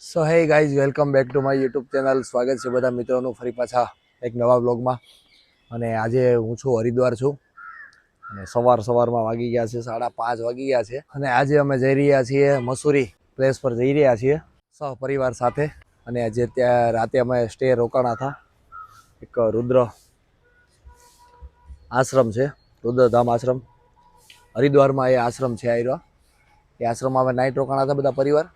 So hey guys welcome back to my YouTube channel સ્વાગત છે બધા મિત્રોનું ફરી પાછા એક નવા બ્લોગમાં અને આજે હું છું હરિદ્વાર છું. અને સવાર સવારમાં વાગી ગયા છે, સાડા પાંચ વાગી ગયા છે. અને આજે અમે જઈ રહ્યા છીએ મસૂરી પ્લેસ પર જઈ રહ્યા છીએ સહપરિવાર સાથે. અને આજે ત્યાં રાતે અમે સ્ટે રોકાણા હતા. એક રુદ્ર આશ્રમ છે, રુદ્રધામ આશ્રમ. હરિદ્વારમાં એ આશ્રમ છે આયરો. એ આશ્રમમાં અમે નાઇટ રોકાણા હતા બધા પરિવાર.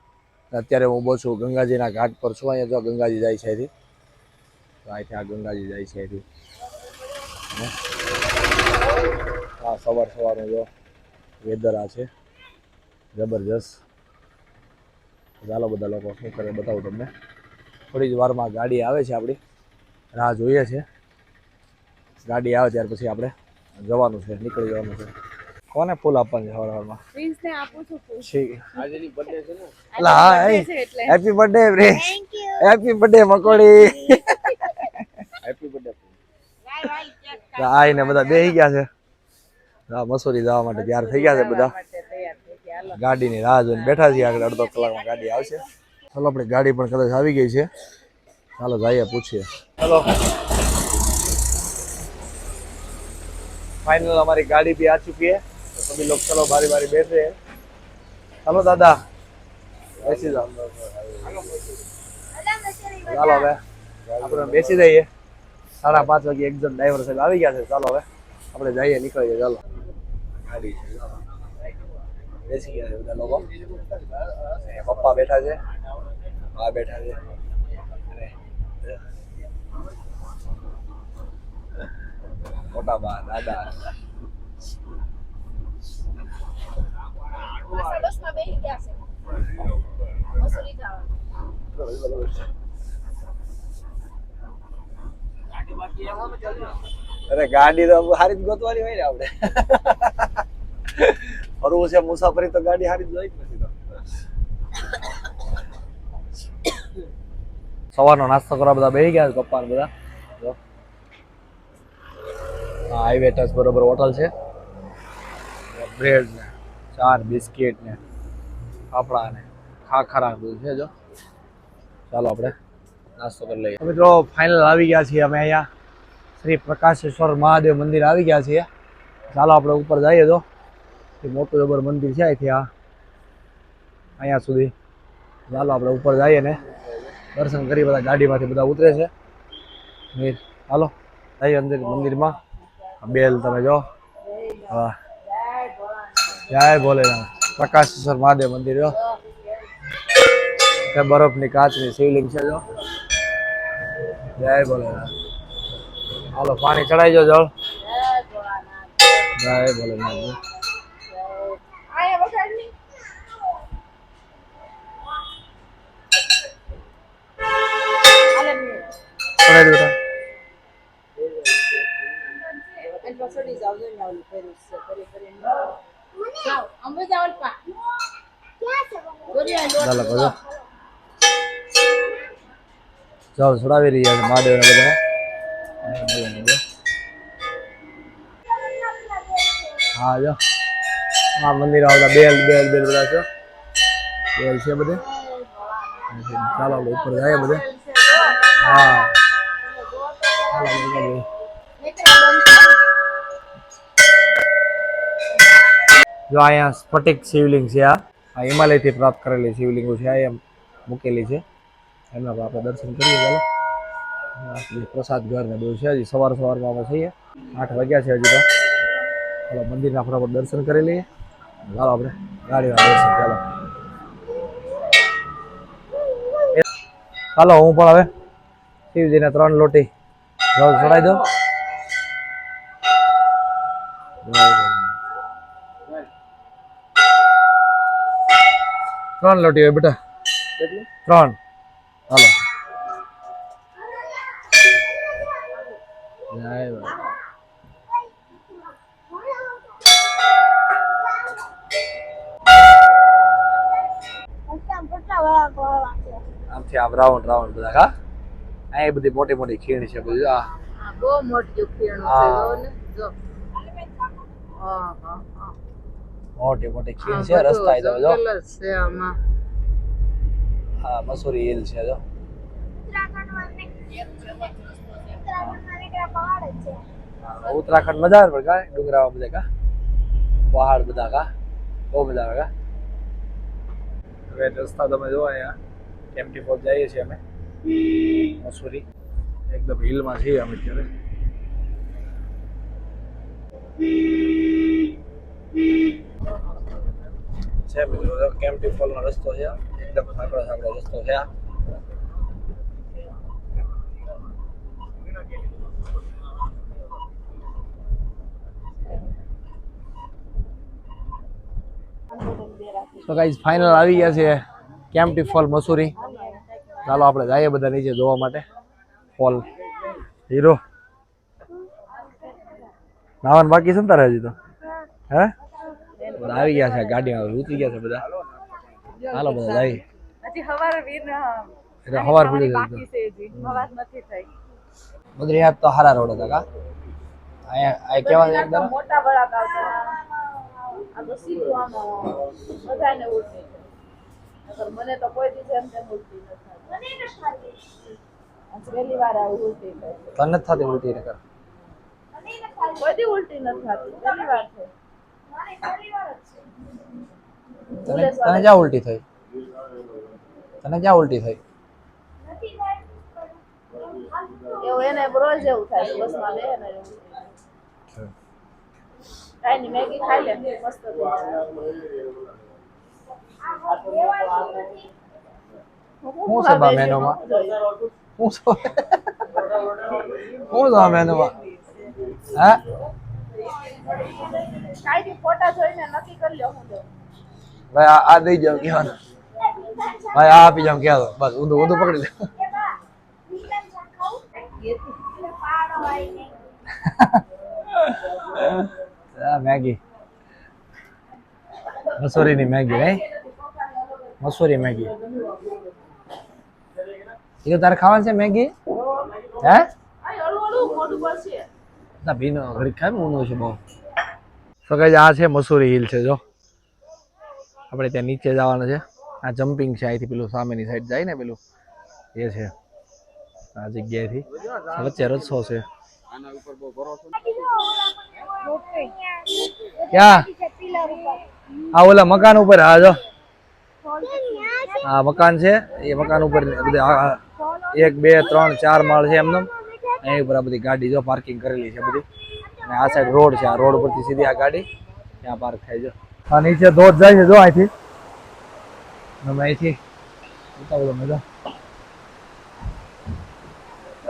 અત્યારે હું ઊભો છું ગંગાજીના ઘાટ પર છું, અહીંયા જો ગંગાજી જાય છે અહીંથી તો અહીંથી આ ગંગાજી જાય છે અહીંથી આ સવાર સવારનું જો વેધર આ છે. જબરજસ્ત. ચાલો બધા લોકો શું કરે બતાવું તમને. થોડી જ વારમાં ગાડી આવે છે આપણી. રાહ જોઈએ છે. ગાડી આવે ત્યાર પછી આપણે જવાનું છે, નીકળી જવાનું છે. કોને ફૂલ આપવાનું છે હવારમાં પ્રિન્સ ને આપું છું ફૂલ. છે આજે ની બર્થડે છે ને લા happy birthday prince happy birthday મકોડી. Happy birthday આઈને બધા બેહી ગયા છે. હા મસૂરી જવા માટે તૈયાર થઈ ગયા છે બધા. ગાડીની રાહ જોઈને બેઠા છીએ આગળ અડધો કલાકમાં ગાડી આવશે. ચાલો આપણે ગાડી પણ કદાચ આવી ગઈ છે. ચાલો ભાઈએ પૂછીએ. ચાલો. ફાઇનલ અમારી ગાડી બી આ ચૂકી છે. तो सभी लोग चलो बारी बारी बैठ रहे हैं चलो दादा બેસી જાઓ ચાલો હવે આપણે બેસી જઈએ સાડા પાંચ વાગે એકદમ ડ્રાઈવર સાહેબ આવી ગયા છે ચાલો હવે આપણે જઈએ નીકળીએ ચાલો ગાડી છે ચાલો. બેસી ગયા છે બધા લોકો અહીંયા પપ્પા બેઠા છે બા બેઠા છે અને મોટા બા દાદા અરે ગાડી તો હારી જ ગોતવાની હોય ને આપણે. ફરવું છે મુસાફરી તો ગાડી સારી જ હોય જ નથી સવારનો નાસ્તો કરવા બધા બેસી ગયા પપ્પા બધા. હાઈવે ટચ બરોબર હોટલ છે. બ્રેડ ને. ચાર બિસ્કિટ ને ફાફડા ને ખાખરા બધું છે જો. ચાલો આપણે નાસ્તો કરી લઈએ. મિત્રો ફાઇનલ આવી ગયા છીએ અમે અહીંયા. શ્રી પ્રકાશેશ્વર મહાદેવ મંદિર આવી ગયા છીએ. ચાલો આપણે ઉપર જઈએ તો મોટું જબર મંદિર છે અહીંથી આ. અહીંયા સુધી. ચાલો આપણે ઉપર જઈએ ને. દર્શન કરી બધા ગાડીમાંથી બધા ઉતરે છે. ચાલો. જઈએ અંદર મંદિરમાં. બેલ તમે જો. હા. જય ભોલેનાથ. પ્રકાશેશ્વર મહાદેવ મંદિર જો. ત્યાં બરફની કાચની શિવલિંગ છે જો. જય ભોલેનાથ. હાલો પાણી ચડાવી જો જળ. જય ભોલેનાથ દો બેટા. જો ને ઓલું પેલું છે, ફરી ફરીને. ને ચાલો છોડાવી રહ્યા છે મહાદેવને બધા હા, જો. આ મંદિર આવતા બેલ બેલ બેલ બધા છે. બેલ છે બધે. ચાલો ઉપર જાય બધે. હા. ચાલો જો અહીંયા સ્ફટિક શિવલિંગ છે આ. હિમાલયથી પ્રાપ્ત કરેલી શિવલિંગો છે એમ મૂકેલી છે. એમના આપણે દર્શન કરીએ ચાલો. પ્રસાદ ઘર ને બધું છે, હજી સવાર સવારમાં અમે થઈએ આઠ વાગ્યા છે હજી તો. ચાલો, મંદિરના ફટાફટ દર્શન કરી લઈએ. ચાલો આપણે ગાડીમાં દર્શન, ચાલો. ચાલો, હું પણ હવે શિવજીને ત્રણ લોટી જળ ચડાવી દઉં. ત્રણ લોટી હોય બેટા. ત્રણ. હાલો. આમથી આમ રાઉન્ડ રાઉન્ડ બધા હા? અહીં બધી મોટી મોટી ખીણ છે બધું આ બહુ મોટી ખીણ છે જો ને જો. હા હા હા. મોટી મોટી ખીણ છે રસ્તા જો જો છે આમાં. હા મસૂરી હિલ છે જો. ઉત્તરાખંડ મજા આવે પણ કા ડુંગરાવા બધા કા? પહાડ બધા કા? બહુ મજા આવે કા? હવે રસ્તા તમે જો અહીંયા. એમટી ફોર જઈએ છીએ અમે. મસૂરી. એકદમ હિલમાં છીએ અમે અત્યારે. છે, મિત્રો. કેમ્પટી ફોલનો રસ્તો છે? એકદમ સાંકડો સાંકડો રસ્તો છે. તો ગાઈઝ ફાઇનલ આવી ગયા છે કેમ્પટી ફોલ મસૂરી? ચાલો આપણે જઈએ બધા નીચે જોવા માટે. ફોલ હીરો નાવાનું બાકી છે ને તારે હજી તો? હે? બધા આવી ગયા છે ગાડીમાં ઉતરી ગયા છે બધા. હાલો. બધા જાય હજી હવાર વીર એટલે હવાર પડી બાકી છે હજી. હવાર નથી થઈ. બદ્રીનાથ તો હારા રોડ હતા કા? અહીંયા આ કેવા છે એકદમ? મોટા વળાક આવતા. આ તો સીધું આમ બધાને ઉલટી છે. નકર મને તો કોઈ દિવસ એમ તેમ ઉલટી નથી. થતી આજ પહેલી વાર આવું ઉલટી થાય તને નથી થતી ઉલટી નકર? કોઈ દી ઉલટી નથી થતી. પહેલી વાર છે તને તને ક્યાં ઉલટી થઈ? તને જા ઉલટી થઈ? એવું એને રોજ એવું થાય બસમાં લે ને એવું. નહીં મેગી ખાઈ લે મસ્ત થઈ છે બા મેનુમાં? શું છે? શું છે આ મેનુમાં? હે? કાંઈ ફોટા જોઈને નક્કી કરી લ્યો હું ભાઈ આ આ દઈ જાવ કહેવાનું. ભાઈ આ આપી જાવ કહેવા દો. બસ ઊંધું ઊંધું પકડી લે. મેગી. મસૂરીની મેગી નહીં મસૂરી મેગી. એ તારે ખાવાની છે મેગી? હે? ના, ભીનો ઘડી ખાય ઊનું છે બહુ. તો કઈ આ છે મસૂરી હિલ છે, જો. આપણે ત્યાં નીચે જવાનું છે. આ જમ્પિંગ છે અહીંથી પેલું સામેની સાઈડ જાય ને પેલું. એ છે. આ જગ્યાએથી. વચ્ચે રસ્સો છે. આ ઓલા મકાન ઉપર આ જો. આ મકાન છે. એ મકાન ઉપર એક, બે, ત્રણ, ચાર માળ છે એમનો. એની ઉપર આ બધી ગાડી જો પાર્કિંગ કરેલી છે બધી. અને આ સાઈડ રોડ છે આ રોડ પરથી સીધી આ ગાડી ત્યાં પાર્ક થાય છે. આ નીચે ધોધ જાય છે જો અહીંથી. તમે અહીંથી બતાવો તમે જો.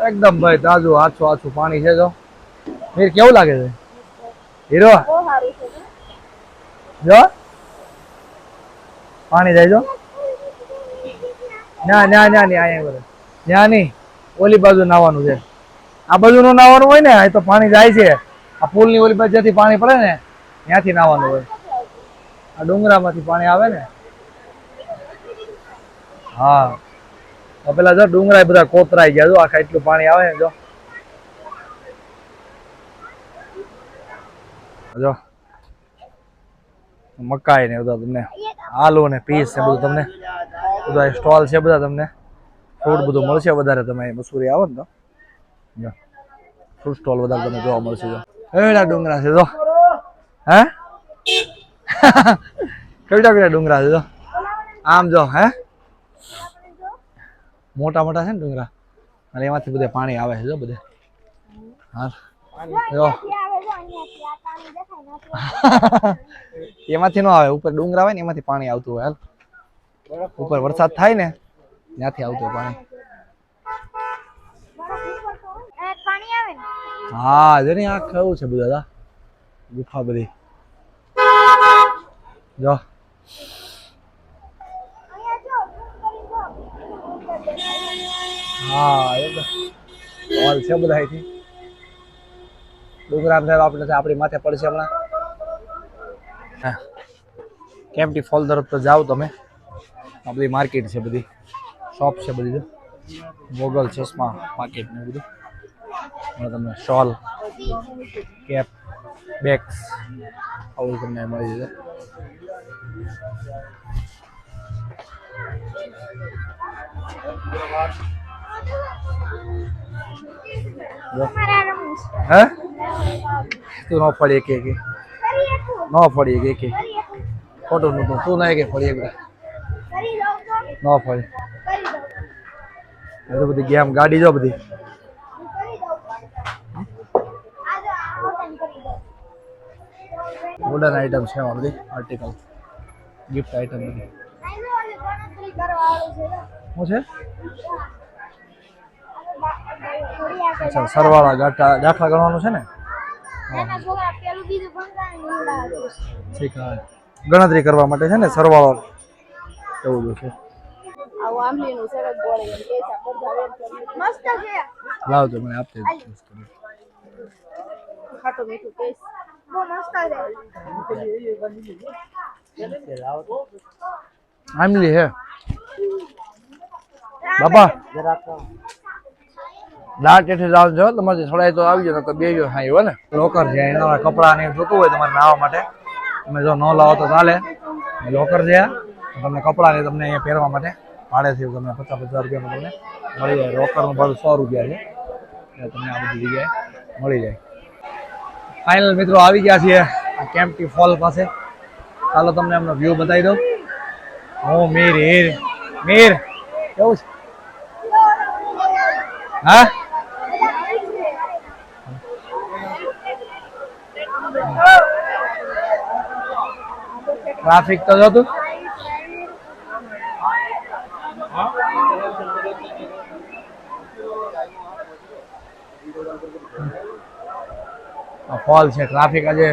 એકદમ ભાઈ તાજું આછું આછું પાણી છે જો. મીર કેવું લાગે છે? હીરો? જો. પાણી જાય જો. ના ના ના ની અહીંયા ત્યાં નહીં ઓલી બાજુ નાવાનું છે. આ બાજુ નું નાવાનું હોય ને એ તો પાણી જાય છે. આ પુલની ઓલી બાજુ પાણી પડે ને, ત્યાંથી નાવાનું હોય. આ ડુંગરામાંથી પાણી આવે ને. હા. પેલા જો ડુંગરા બધા કોતરાઈ ગયા, જો આખા એટલું પાણી આવે ને, જો. મકાઈ ને બધા તમને, આલુ ને પીસ ને બધું તમને, બધા સ્ટોલ છે બધા તમને. ફ્રૂટ બધું મળશે વધારે, તમે મસૂરી આવો ને તો. ફ્રૂટ સ્ટોલ વધારે તમને જોવા મળશે, જો. એવડા ડુંગરા છે, જો. હે? કેવડા કેવડા ડુંગરા છે, જો. આમ જો, હે? મોટા મોટા છે ને ડુંગરા? અને એમાંથી બધે પાણી આવે છે, જો બધે. હા જો. એમાંથી ન આવે, ઉપર ડુંગરા આવે ને એમાંથી પાણી આવતું હોય ઉપર વરસાદ થાય ને, ત્યાંથી આવતું પાણી આવે ને હા, જેની આ કેવું છે બધા ગુફા બધી. જો. હા હોલ છે બધા અહીંથી. ડુંગરા આપણે આપણી માથે પડશે હમણાં. હા. કેમ્પટી ફોલ તરફ તો જાઓ તમે. બધી માર્કેટ છે બધી. શોપ છે બધી. મોગલ ચશ્મા માર્કેટ ને બધું. એમાં તમને શોલ, કેપ, બેગ્સ, આવું તમને મળી જશે. હે? તું ન ફળી કે કે? ન ફળી કે કે? ફોટો નું તું ના કે ફળી એક કરી દઉં તો? ન ફળી તો બધી ગેમ ગાડી જો બધી હું કરી દઉં. આ જો આ હોટલ કરી દઉં. મોડર્ન આઈટમ છે બધી. આર્ટિકલ ગિફ્ટ આઈટમ બધી. આ જો ઓલી ગણતરી કરવા વાળું છે જો. શું છે? આ અચ્છા સરવાળા ગાટા દાખલા ગણવાનું છે ને. ઠીક હા. ગણતરી કરવા માટે છે ને સરવાળો. એવું બધું છે. લાવજો મને આપતે ખાટો મીઠું કેસ બહુ મસ્ત છે આમલી હે બાપા દાંત હેઠે જાવ જો તમારે છોડાય તો ને તો બે જો હા ને. લોકર છે એના કપડાં ને જોતું હોય તમારે નાહવા માટે. તમે જો ન લાવો તો ચાલે. લોકર છે. તમને કપડા ને તમને અહીંયા પહેરવા માટે. ભાડે છે તમને પચાસ પચાસ રૂપિયામાં તમને મળી જાય. લોકરનું ભાડું સો રૂપિયા છે. એટલે તમને આ બધી જગ્યાએ મળી જાય. ફાઇનલ મિત્રો આવી ગયા છીએ. આ કેમ્પટી ફોલ પાસે. ચાલો તમને એમનો વ્યૂ બતાવી દઉં. હું મીર, હીર. મીર, કેવું છે? હા? ટ્રાફિક તો જોતું. ફોલ છે. ટ્રાફિક આજે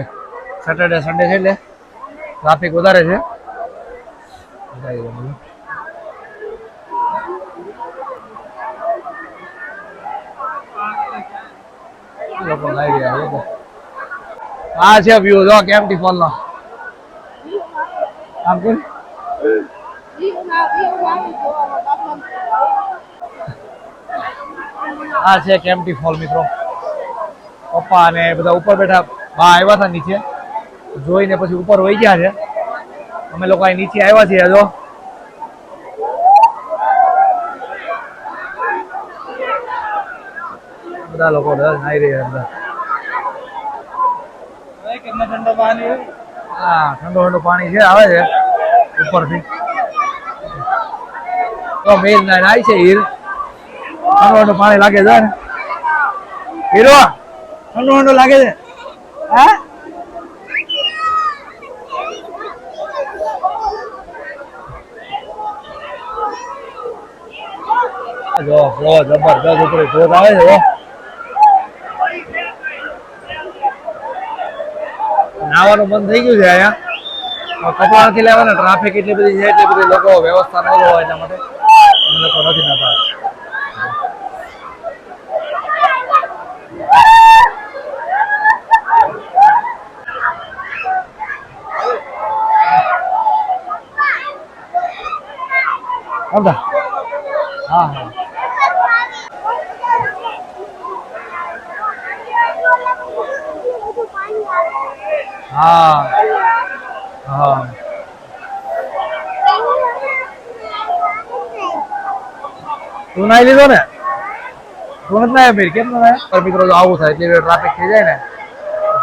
સેટરડે સન્ડે છે એટલે ટ્રાફિક વધારે છે. લોકો છે. આ છે વ્યૂ જો કેમ્પટી ફોલ નો? આમ કે આ છે કેમ્પટી ફોલ મિત્રો? પપ્પા અને બધા ઉપર બેઠા બા આવ્યા હતા નીચે. જોઈને પછી ઉપર વહી ગયા છે. અમે લોકો અહીં નીચે આવ્યા છીએ જો બધા લોકો નાઈ રહ્યા બધા. હા ઠંડો ઠંડુ પાણી છે આવે છે ઉપરથી. તો મેલ ના નાય છે હીર. ઠંડુ ઠંડુ પાણી લાગે છે ને? હીરો! ઠંડુ ઠંડો લાગે છે. હા? જો જો જબરદસ્ત આવે છે નાવાનું બંધ થઈ ગયું છે અહીંયા. કપડા નથી લેવાના, ટ્રાફિક એટલી બધી છે, એટલી બધી લોકો વ્યવસ્થા ન હોય એટલા માટે. લોકો નથી સમજા હા હા. હા હા. તું નાઈ લીધો ને? તું નથી નાય ભાઈ કેમ ન પર મિત્રો આવું થાય, એટલે ટ્રાફિક થઈ જાય ને,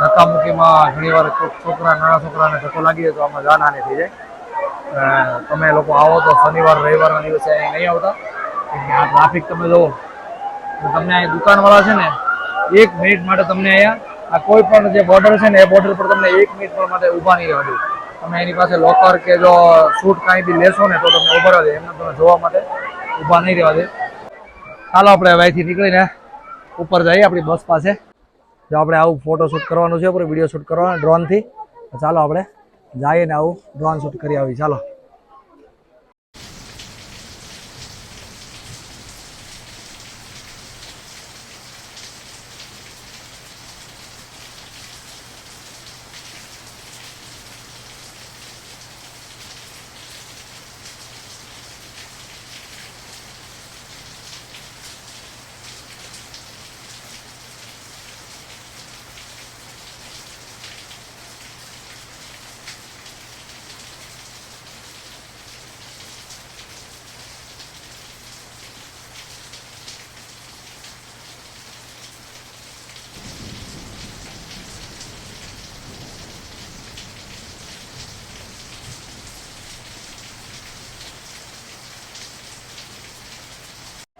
ધક્કા મુક્કીમાં ઘણી વાર છોકરા નાના છોકરાને ધક્કો લાગી જાય તો આમાં જાના થઈ જાય. તમે લોકો આવો તો શનિવાર, રવિવારના દિવસે અહીં નહીં આવતા. આ ટ્રાફિક તમે જુઓ. તમને અહીં દુકાનવાળા છે ને, એક મિનિટ માટે તમને અહીંયા, આ કોઈ પણ જે બોર્ડર છે ને, એ બોર્ડર પર તમને એક મિનિટ પણ માટે ઊભા નહીં રહેવા દે. તમે એની પાસે લોકર કે જો શૂટ કાંઈ બી લેશો ને, તો તમને ઊભા રહેવા દે. એમને તમે જોવા માટે ઊભા નહીં રહેવા દે. ચાલો આપણે હવે અહીંથી નીકળીને ઉપર જઈએ આપણી બસ પાસે. જો આપણે આવું ફોટો શૂટ કરવાનું છે, આપણે વીડિયો શૂટ કરવાનો ડ્રોનથી ચાલો આપણે જઈએ ને આવું ડ્રોન શૂટ કરી આવી. ચાલો.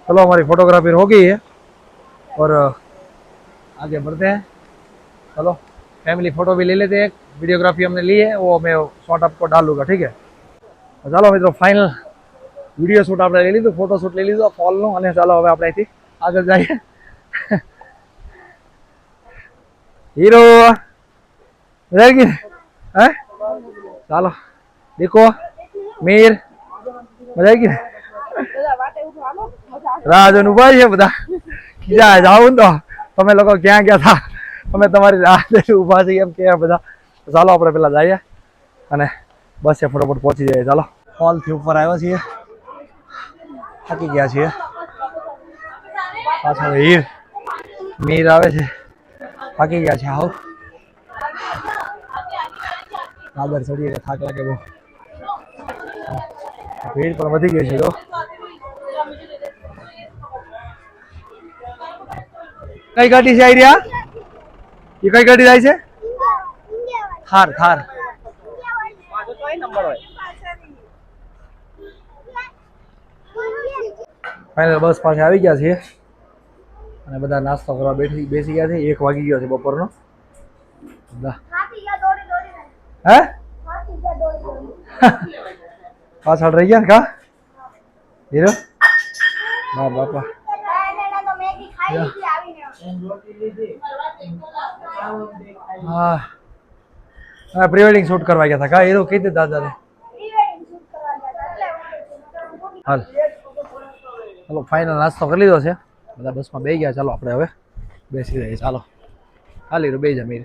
चलो हमारी फोटोग्राफी हो गई है और अ, आगे बढ़ते हैं चलो फैमिली फोटो भी ले लेते हैं एक वीडियोग्राफी हमने ली है वो मैं शॉर्ट आपको डालूंगा ठीक है તો ચાલો મિત્રો ફાઇનલ વિડીયો શૂટ આપણે લઈ લીધું ફોટો શૂટ લઈ લીધું ફોલનું અને ચાલો હવે આપણે અહીંથી આગળ જઈએ હીરો મજા આવી ગઈ હે ચાલો દેખો મીર મજા આવી ગઈ રાહ ઊભા છે બધા. ક્યાં ને તો? તમે લોકો ક્યાં ગયા હતા? અમે તમારી રાહ જોઈને છીએ એમ કે બધા. ચાલો આપણે પેલા જઈએ અને બસ એ ફટોફટ પહોંચી જઈએ. ચાલો. હોલથી ઉપર આવ્યા છીએ. થાકી ગયા છીએ. પાછળ હીર. મીર આવે છે. થાકી ગયા છે. આવું. આગળ એટલે થાક લાગે બહુ. ભીડ પણ વધી ગઈ છે તો કઈ ગાડી છે આઈડિયા રહ્યા એ કઈ ગાડી જાય છે? થાર થાર. ફાઈનલ બસ પાસે આવી ગયા છીએ. અને બધા નાસ્તો કરવા બેઠી બેસી ગયા છે. એક વાગી ગયો છે બપોરનો. હે. પાછળ રહી ગયા ને કા? હીરો? બાપા. હા. પ્રી વેડિંગ શૂટ કરવા ગયા હતા કા? હીરો કીધું દાદાને. હાલ. ચાલો ફાઇનલ નાસ્તો કરી લીધો છે. બધા બસમાં બે ગયા. ચાલો, આપણે હવે બેસી જઈએ. ચાલો. હાલી બે જા, મીર.